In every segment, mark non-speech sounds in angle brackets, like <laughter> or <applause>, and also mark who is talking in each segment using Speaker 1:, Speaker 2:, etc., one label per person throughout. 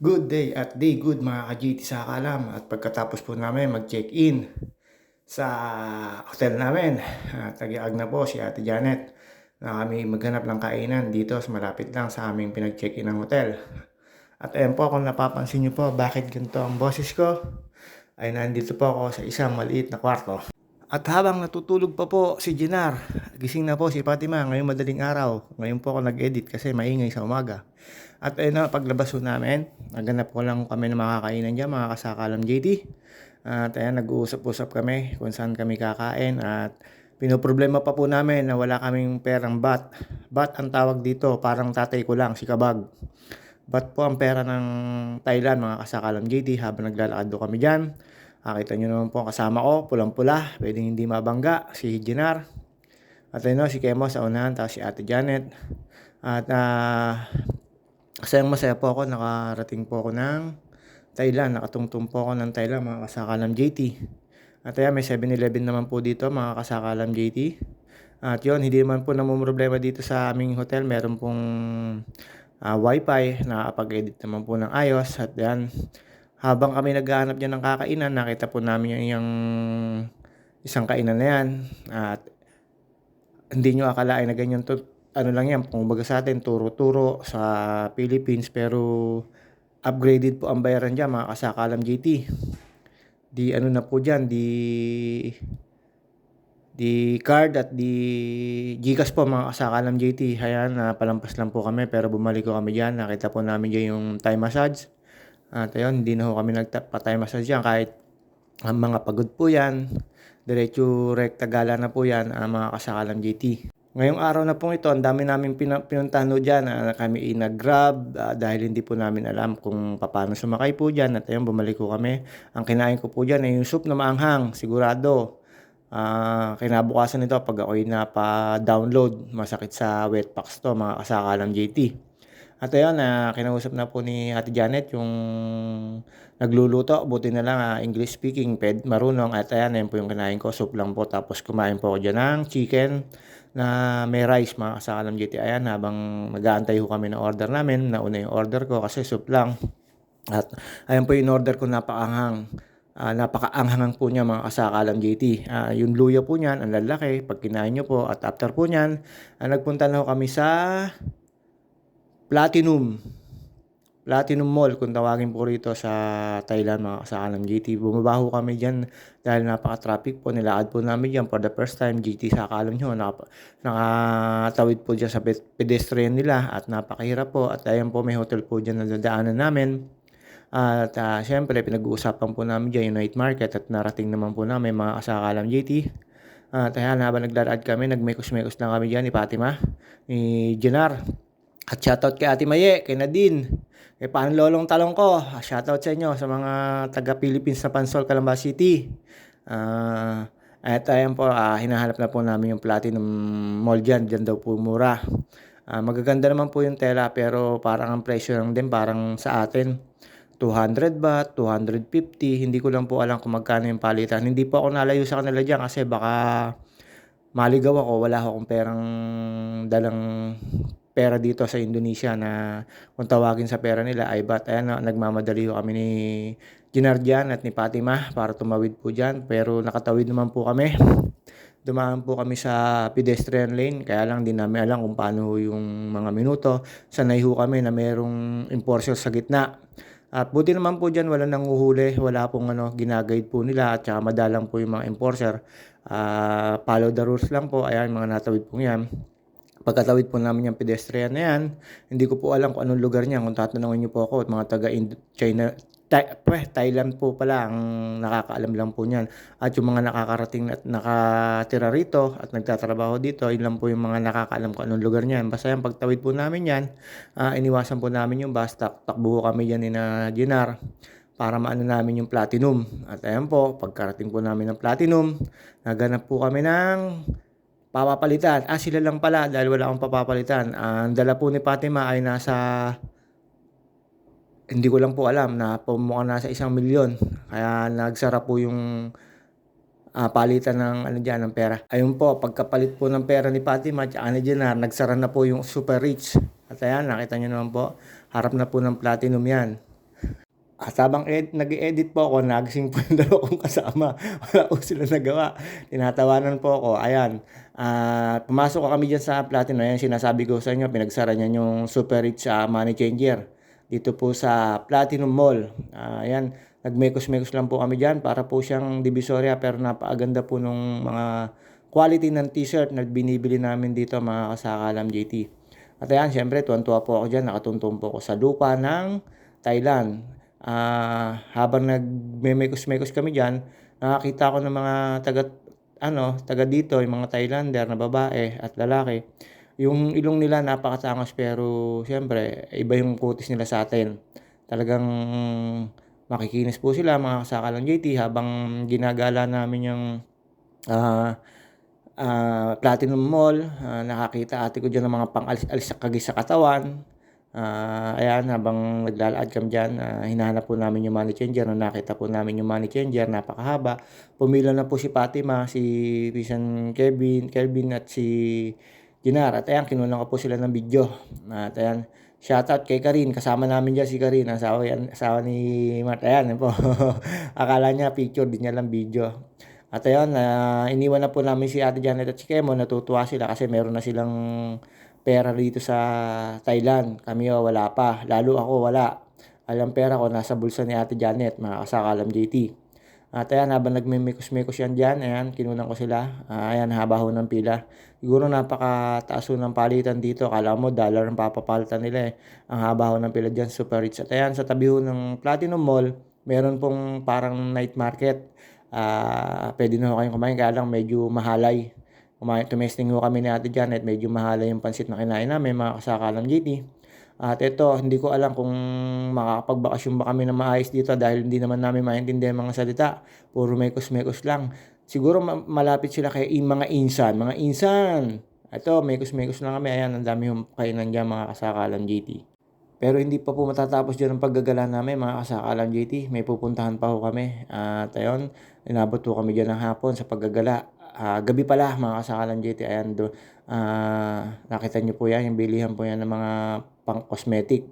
Speaker 1: Good day at day good mga ka-GT sa Kalam at pagkatapos po namin mag-check-in sa hotel namin at nag na po si Ate Janet na kami maghanap ng kainan dito sa malapit lang sa aming pinag-check-in ng hotel. At ayan po kung napapansin nyo po bakit ganito ang boses ko ay nandito po ako sa isang maliit na kwarto. At habang natutulog pa po si Ginar, gising na po si Fatima ngayong madaling araw. Ngayon po ako nag-edit kasi maingay sa umaga. At ayun na, paglabas po namin, naganap ko lang kami ng makakainan dyan, mga kasakalam JT. At ayan, nag-uusap-usap kami kung saan kami kakain. At pinoproblema pa po namin na wala kaming perang bat. Bat ang tawag dito, parang tatay ko lang, si Kabag. Bat po ang pera ng Thailand, mga kasakalam JT, habang naglalakad do kami dyan. Nakita nyo naman po ang kasama ko, pulang-pula, pwedeng hindi mabangga, si Ginar. At ayun si Kemo sa unahan, tapos si Ate Janet. At uh, masayang masaya po ako, nakarating po ako ng Thailand, nakatungtong po ako ng Thailand, mga kasakalam JT. At ayan, may 7-Eleven naman po dito, mga kasakalam JT. At yun, hindi naman po namumroblema dito sa aming hotel. Meron pong uh, wifi, nakapag-edit naman po ng ayos. At yan, habang kami naghahanap niya ng kakainan, nakita po namin yung, yung isang kainan na yan. At hindi nyo akalain na ganyan to. Ano lang yan, kung baga sa atin, turo-turo sa Philippines. Pero upgraded po ang bayaran dyan, mga kasakalam GT. Di ano na po dyan, di di card at di Gcash po mga kasakalam JT. Ayan, uh, palampas lang po kami pero bumalik ko kami dyan. Nakita po namin dyan yung Thai massage. At ayun, hindi na ho kami nagpatay massage yan kahit ang mga pagod po yan. Diretso rekta gala na po yan ang mga kasakalam GT. Ngayong araw na pong ito, ang dami namin pin- pinuntahan dyan na kami inag-grab uh, dahil hindi po namin alam kung paano sumakay po dyan. At ayun, bumalik ko kami. Ang kinain ko po dyan ay yung soup na maanghang, sigurado. Uh, kinabukasan nito pag ako'y napa-download, masakit sa wetpacks to, mga kasakalam JT. At ayun, na uh, kinausap na po ni Ate Janet yung nagluluto. Buti na lang uh, English speaking, ped, marunong. At ayan, ayun po yung kinain ko. Soup lang po. Tapos kumain po ako dyan ng chicken na may rice mga kasakalam GT. Ayan, habang nag-aantay ho kami ng order namin. Nauna yung order ko kasi soup lang. At ayan po yung order ko napakaanghang. Uh, napakaanghangang po niya mga kasakalam JT. Uh, yung luya po niyan, ang lalaki, pag kinain nyo po at after po niyan, uh, nagpunta na ho kami sa Platinum. Platinum Mall kung tawagin po rito sa Thailand mga kasakalam GT. Bumabaho kami dyan dahil napaka-traffic po. Nilakad po namin dyan for the first time. GT sa akalam nyo. Naka, nakatawid po dyan sa pedestrian nila at napakahirap po. At ayan po may hotel po dyan na dadaanan namin. At uh, syempre pinag-uusapan po namin dyan yung night market at narating naman po namin mga kasakalam GT. At ayan habang naglalakad kami, nagmekos-mekos lang kami dyan ni Fatima, ni Jenar. At shoutout kay Ate Maye, kay Nadine, kay Paan Lolong Talong ko. Shoutout sa inyo sa mga taga Philippines sa Pansol, Calamba City. Uh, at ayan po, uh, hinahanap na po namin yung Platinum Mall dyan. Dyan daw po mura. Uh, magaganda naman po yung tela pero parang ang presyo lang din parang sa atin. 200 ba, 250, hindi ko lang po alam kung magkano yung palitan. Hindi po ako nalayo sa kanila dyan kasi baka maligaw ako, wala akong perang dalang pera dito sa Indonesia na kung tawagin sa pera nila ay ba't ayan na nagmamadali ho kami ni Ginardian at ni Fatima para tumawid po dyan. Pero nakatawid naman po kami. Dumaan po kami sa pedestrian lane kaya lang din namin alam kung paano yung mga minuto. Sanay ho kami na merong enforcer sa gitna. At buti naman po dyan wala nang uhuli wala pong ano, ginaguide po nila at saka madalang po yung mga enforcer uh, follow the rules lang po. Ayan mga natawid po yan Pagkatawid po namin yung pedestrian na yan, hindi ko po alam kung anong lugar niya. Kung tatanungin niyo po ako, mga taga China, Thailand po pala ang nakakaalam lang po niyan. At yung mga nakakarating at nakatira rito at nagtatrabaho dito, yun lang po yung mga nakakaalam kung anong lugar niyan. Basta yung pagtawid po namin yan, uh, iniwasan po namin yung bus, tak takbo kami yan ni na Ginar para maano namin yung platinum. At ayan po, pagkarating po namin ng platinum, naganap po kami ng papapalitan. Ah, sila lang pala dahil wala akong papapalitan. Ang dala po ni Fatima ay nasa hindi ko lang po alam na pumukhang nasa isang milyon. Kaya nagsara po yung uh, palitan ng ano dyan, ng pera. Ayun po, pagkapalit po ng pera ni Fatima at ano dyan na, nagsara na po yung super rich. At ayan, nakita nyo naman po, harap na po ng platinum yan. At habang ed nag-e-edit po ako nagising po <laughs> yung dalawa kasama. Wala po silang nagawa. Tinatawanan po ako, ayan. At pumasok kami diyan sa Platinum, ayan sinasabi ko sa inyo pinagsara niyan yung Super Rich, ah, Money Changer. Dito po sa Platinum Mall. Ah, ayan, nagmekos-mekos lang po kami diyan para po siyang Divisoria pero napakaganda po nung mga quality ng t-shirt na binibili namin dito mga kasakalam JT. At ayan, syempre tuwan-tuwa po ako diyan, nakatuntong po ako sa lupa ng Thailand. Ah, habang nagmemekos-mekos kami diyan, nakakita ako ng mga taga ano, taga dito, yung mga Thailander na babae at lalaki. Yung ilong nila napakatangos pero siyempre iba yung kutis nila sa atin. Talagang makikinis po sila mga kasakalang JT habang ginagala namin yung ah, ah, Platinum Mall. Ah, nakakita ate ko diyan ng mga pang-alis-alis sa kagis sa katawan. Ah, ayan habang naglalakad kami diyan, ah, hinahanap po namin yung money changer. Nung nakita po namin yung money changer, napakahaba. Pumila na po si Fatima, si pinsan Kevin, Kelvin at si Ginar. At ayan, kinunan ko po sila ng video. At ayan, shoutout kay Karin. Kasama namin diyan si Karin, asawa, yan, asawa ni Mart. Ayan, po. <laughs> Akala niya picture, di niya lang video. At ayun, ah, iniwan na po namin si Ate Janet at si Kemo. Natutuwa sila kasi meron na silang pera dito sa Thailand. Kami oh, wala pa. Lalo ako wala. Alam pera ko nasa bulsa ni Ate Janet, mga kasakalam JT. At ayan, habang nagmimikos-mikos yan dyan, ayan, kinunan ko sila. Ah, ayan, haba ho ng pila. Siguro napakataas ho ng palitan dito. Kala mo, dollar ang papapalitan nila eh. Ang haba ho ng pila dyan, super rich. At ayan, sa tabi ho ng Platinum Mall, meron pong parang night market. Ah, pwede na ho kayong kumain, kaya lang medyo mahalay. Kumain, tumesting ho kami ni Ate Janet, medyo mahalay yung pansit na kinain namin, mga kasakalam JT. At ito, hindi ko alam kung makakapagbakasyon ba kami na maayos dito dahil hindi naman namin maintindihan mga salita. Puro mekos-mekos lang. Siguro ma- malapit sila kay mga insan. Mga insan! Ito, mekos-mekos lang kami. Ayan, ang dami yung kainan dyan mga kasakalan JT. Pero hindi pa po matatapos dyan ang paggagala namin mga kasakalan JT. May pupuntahan pa ho kami. At ayun, inabot po kami dyan ng hapon sa paggagala. Ah, gabi pala mga kasakalan JT. Ayan, do, ah, nakita niyo po yan, yung bilihan po yan ng mga pang cosmetic.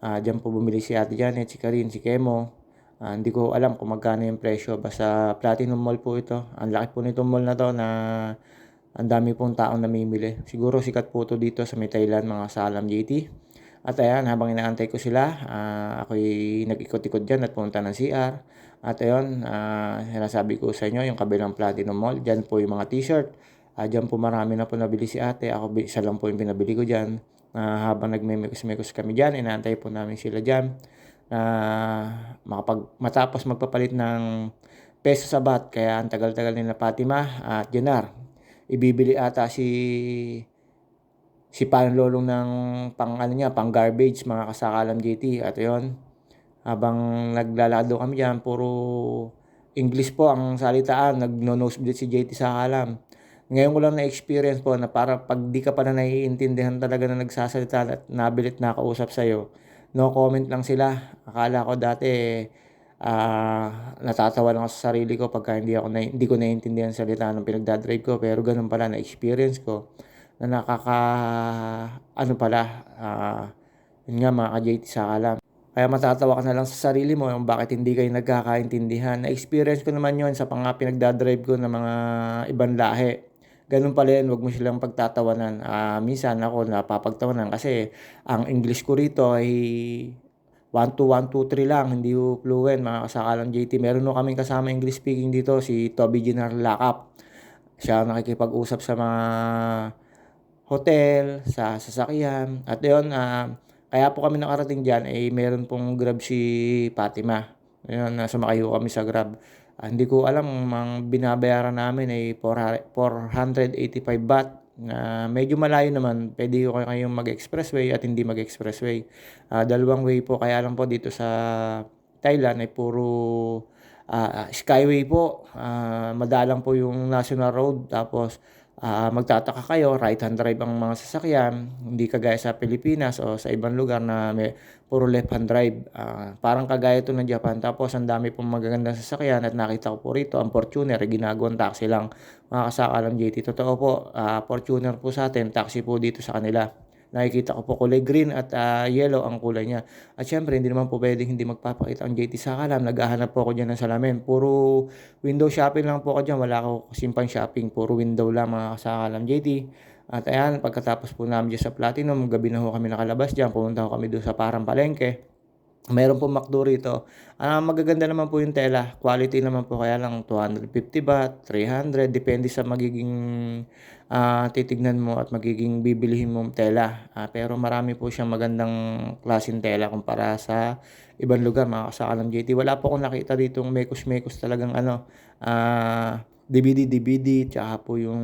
Speaker 1: Ah, dyan po bumili si Ate Janet, si Karin, si Kemo. Ah, hindi ko alam kung magkano yung presyo. Basta Platinum Mall po ito. Ang laki po nitong mall na to na ang dami pong taong namimili. Siguro sikat po ito dito sa may Thailand mga salam JT. At ayan, habang inaantay ko sila, ah, ako'y nag-ikot-ikot dyan at pumunta ng CR. At ayun, ah, sinasabi ko sa inyo, yung kabilang Platinum Mall, dyan po yung mga t-shirt. Ah, dyan po marami na po nabili si ate. Ako, isa lang po yung pinabili ko dyan. Ah, habang nagmimikos-mikos kami dyan, inaantay po namin sila dyan. Na makapag, matapos magpapalit ng peso sa bat. Kaya ang tagal-tagal nila Fatima at Janar. Ibibili ata si si Panlolong ng pang ano niya, pang garbage mga kasakalam JT. At yun, habang naglalakad kami dyan, puro English po ang salitaan. Nagno-nosebleed si JT sa kalam. Ngayon ko lang na-experience po na para pag di ka pa na naiintindihan talaga na nagsasalita at nabilit nakausap sa'yo, no comment lang sila. Akala ko dati, ah, natatawa lang ako sa sarili ko pagka hindi ako na, hindi ko naiintindihan salita ng pinagdadrive ko. Pero ganun pala na-experience ko na nakaka, ano pala, ah, yun nga mga ka-JT sa kalam. Kaya matatawa ka na lang sa sarili mo kung bakit hindi kayo nagkakaintindihan. Na-experience ko naman yon sa pang pinagdadrive ko ng mga ibang lahi. Ganun pala yun, huwag mo silang pagtatawanan. Ah, minsan ako napapagtawanan kasi ang English ko rito ay 1 to 1, 2, 3 lang, hindi ko fluent, mga kasakalang JT. Meron no kaming kasama English speaking dito, si Toby Ginar Lakap. Siya ang nakikipag-usap sa mga hotel, sa sasakyan. At yun, ah, kaya po kami nakarating dyan, eh, meron pong grab si Fatima. Ayun, na sumakay ko kami sa grab. Ah, hindi ko alam, ang binabayaran namin ay 485 baht na medyo malayo naman. Pwede ko kayong mag-expressway at hindi mag-expressway. Ah, dalawang way po, kaya lang po dito sa Thailand ay puro ah, skyway po. Ah, madalang po yung national road. Tapos ah, magtataka kayo, right-hand drive ang mga sasakyan. Hindi kagaya sa Pilipinas o sa ibang lugar na may puro left-hand drive. Ah, parang kagaya ito ng Japan. Tapos ang dami pong magagandang sasakyan at nakita ko po rito, ang Fortuner, ginagawang taxi lang. Mga kasakalang JT, totoo po, ah, Fortuner po sa atin, taxi po dito sa kanila. Nakikita ko po kulay green at ah, yellow ang kulay niya. At syempre hindi naman po puwedeng hindi magpapakita ang JT Sakalam, naghahanap po ako diyan ng salamin. Puro window shopping lang po ako diyan, wala ako kasing pang shopping, puro window lang mga kasakalam JT. At ayan, pagkatapos po namin diyan sa Platinum, gabi na ho kami nakalabas diyan, pumunta ho kami do'n sa parang palengke. Meron pong McDo rito. Ah, magaganda naman po yung tela, quality naman po kaya lang 250 baht, 300 depende sa magiging, ah, titignan mo at magiging bibilhin mong tela. Ah, pero marami po siyang magandang klaseng tela kumpara sa ibang lugar mga kasakalam JT. Wala po akong nakita ditong mekos-mekos talagang ano, ah, DVD-DVD tsaka po yung,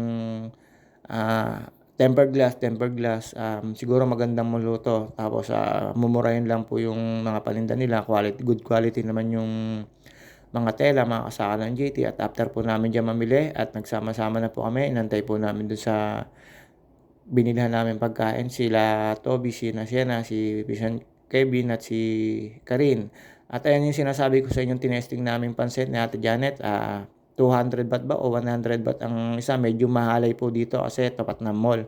Speaker 1: ah, tempered glass tempered glass, um, siguro magandang maluto tapos, ah, mumurahin lang po yung mga paninda nila, quality good quality naman yung mga tela mga kasakalam JT at after po namin diyan mamili at nagsama-sama na po kami, inantay po namin do'n sa binilhan naming pagkain sila Toby, sina Sienna, si Pinsan Kevin at si Karin. At ayan yung sinasabi ko sa inyong tinesting naming pansit ni Ate Janet, ah, 200 baht ba o 100 baht ang isa, medyo mahalay po dito kasi tapat ng mall.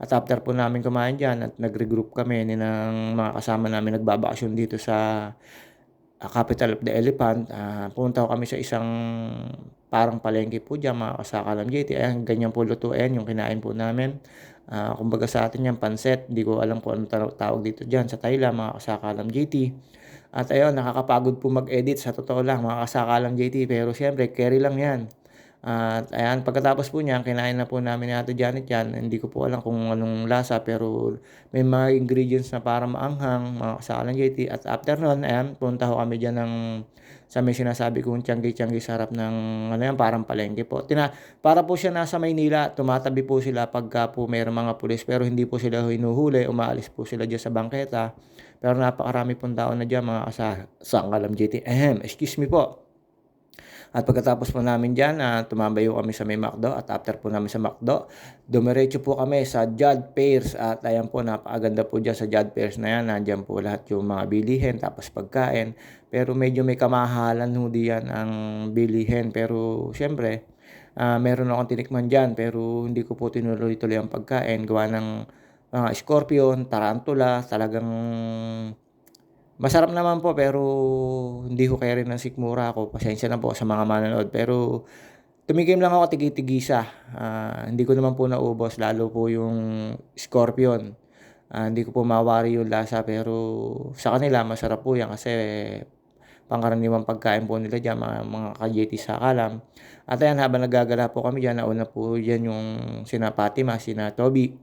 Speaker 1: At after po namin kumain diyan at nag-regroup kami ni ng mga kasama namin nagbabakasyon dito sa, ah, capital of the elephant, ah, pumunta ho kami sa isang parang palengke po diyan mga kasakalam JT. Ayan, ganyan po lutuin yung kinain po namin. Ah, kumbaga sa atin yan pansit, hindi ko alam kung taw tawag dito diyan sa Thailand mga kasakalam JT. At ayun, nakakapagod po mag-edit sa totoo lang mga kasakalam JT, pero siyempre keri lang yan. At ayan, pagkatapos po niyan, kinain na po namin ni Ate Janet yan. Hindi ko po alam kung anong lasa pero may mga ingredients na parang maanghang, mga kasakalam JT. At after nun, ayan, punta ho kami diyan ng sa may sinasabi kong tiyanggi-tiyanggi sa harap ng ano yan, parang palengke po. Tina para po siya nasa Maynila, tumatabi po sila pagka po mayroong mga pulis pero hindi po sila hinuhuli, umaalis po sila diyan sa bangketa. Pero napakarami pong tao na diyan mga kasakalam JT. Ahem, excuse me po. At pagkatapos po namin diyan, ah, tumambay ho kami sa may McDo at after po namin sa McDo, dumiretso po kami sa Judd Fairs at ayan po napakaganda po diyan sa Judd Fairs na yan. Nandiyan po lahat yung mga bilihin tapos pagkain. Pero medyo may kamahalan ho diyan ang bilihin pero siyempre, ah, meron akong tinikman diyan pero hindi ko po tinuloy-tuloy ang pagkain gawa ng mga scorpion, tarantula, talagang masarap naman po pero hindi ho kaya rin ng sikmura ako. Pasensya na po sa mga manonood pero tumikim lang ako tigi-tigisa. Ah, hindi ko naman po naubos lalo po yung scorpion. Ah, hindi ko po mawari yung lasa pero sa kanila masarap po yan kasi pangkaraniwang pagkain po nila diyan mga mga ka-JT Sakalam. At ayan habang naggagala po kami diyan, nauna po diyan yung sina Fatima, sina Toby.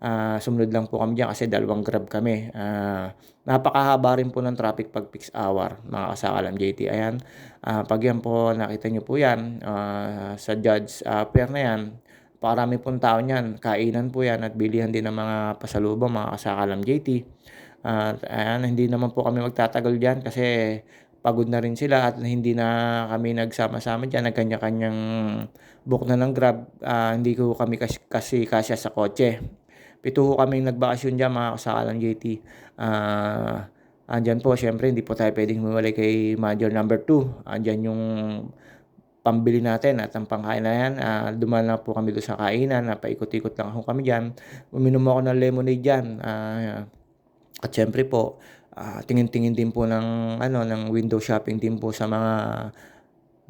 Speaker 1: Ah, sumunod lang po kami diyan kasi dalawang Grab kami. Ah, napakahaba rin po ng traffic 'pag peak hour mga kasakalam JT. Ayan, ah, 'pag yan po nakita niyo po yan, ah, sa Judge, ah, Fair na yan, napakarami pong tao niyan, kainan po yan at bilihan din ng mga pasalubong mga kasakalam JT. At ayan, hindi naman po kami magtatagal diyan kasi pagod na rin sila at hindi na kami nagsama-sama diyan, nagkanya-kanyang book na ng Grab. Ah, hindi ko kami kas kasi kasya sa kotse. 7 ho kaming nagbakasyon diyan mga kasakalam JT. Ah, andiyan po siyempre hindi po tayo puwedeng humiwalay kay Major number 2. Andiyan yung pambili natin at ang pangkain na yan, ah, dumaan lang po kami do'n sa kainan, napaikot-ikot lang ho kami diyan. Uminom ako ng lemonade diyan, ah, at siyempre po, tingin-tingin din po ng ano, ng window shopping din po sa mga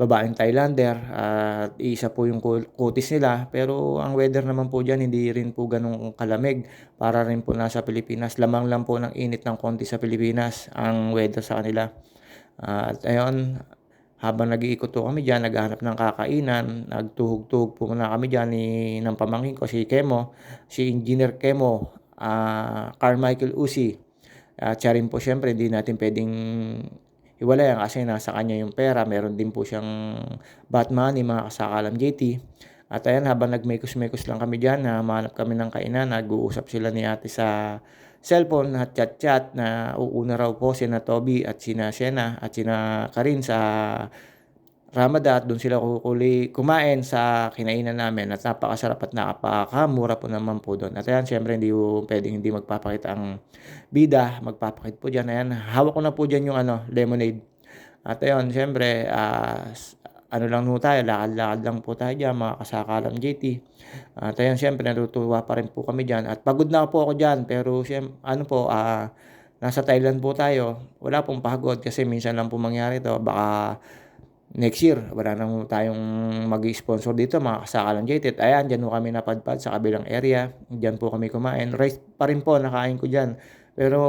Speaker 1: babaeng Thailander at iisa po yung ku kutis nila. Pero ang weather naman po diyan hindi rin po gano'n kalamig para rin po nasa Pilipinas. Lamang lang po ng init ng konti sa Pilipinas ang weather sa kanila. Ah, at ayun, habang nag-iikot po kami diyan, naghahanap ng kakainan, nagtuhog-tuhog po muna kami diyan ni ng pamangkin ko si Kemo, si Engineer Kemo, ah, Carmichael Usi. At siya rin po siyempre hindi natin puwedeng hiwalayan kasi nasa kanya yung pera. Meron din po siyang baht money mga kasakalam JT. At ayan habang nagmekos-mekos lang kami diyan, humahanap kami ng kainan, nag-uusap sila ni ate sa cellphone at chat-chat na uuna raw po sina Toby at sina Sienna at sina Karin sa Ramada at do'n sila kukuli kumain sa kinainan namin at napakasarap at napakamura po naman po do'n. At ayan siyempre hindi po puwedeng hindi magpapakita ang bida, magpapakita po diyan. Ayan, hawak ko na po diyan yung ano, lemonade. At ayun siyempre, ah, ano lang ho tayo, lakad-lakad lang po tayo diyan mga kasakalang JT. At ayan siyempre natutuwa pa rin po kami diyan at pagod na po ako diyan pero siyem ano po, ah, nasa Thailand po tayo, wala pong pagod kasi minsan lang po mangyari 'to baka next year wala na ho tayong mag-i-sponsor dito mga kasakalang JT at ayan diyan ho kami napadpad sa kabilang area, diyan po kami kumain. Rice pa rin po nakain ko diyan, pero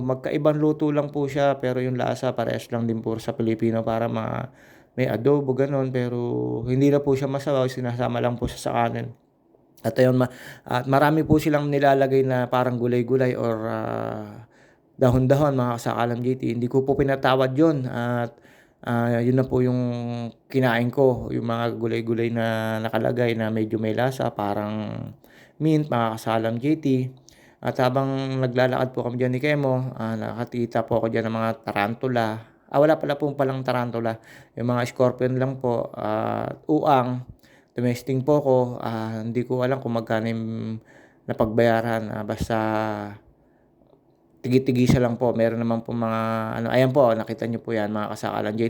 Speaker 1: magkaibang luto lang po siya pero yung lasa parehas lang din po sa Pilipino para ma may adobo gano'n pero hindi na po siya masabaw sinasama lang po siya sa kanin. At ayun ma at marami po silang nilalagay na parang gulay-gulay or, ah, dahon-dahon mga kasakalang JT. Hindi ko po pinatawad yun at, ah, yun na po yung kinain ko, yung mga gulay-gulay na nakalagay na medyo may lasa parang mint mga kasakalang JT. At habang naglalakad po kami diyan ni Kemo, ah, nakakita po ako diyan ng mga tarantula. Ah, wala pala po palang tarantula, yung mga scorpion lang po at uang. Tumesting po ako, ah, hindi ko alam kung magkano yung napagbayaran, ah, basta tigi-tigisa lang po. Meron naman pong mga ano ayan po nakita niyo po yan mga kasakalang JT.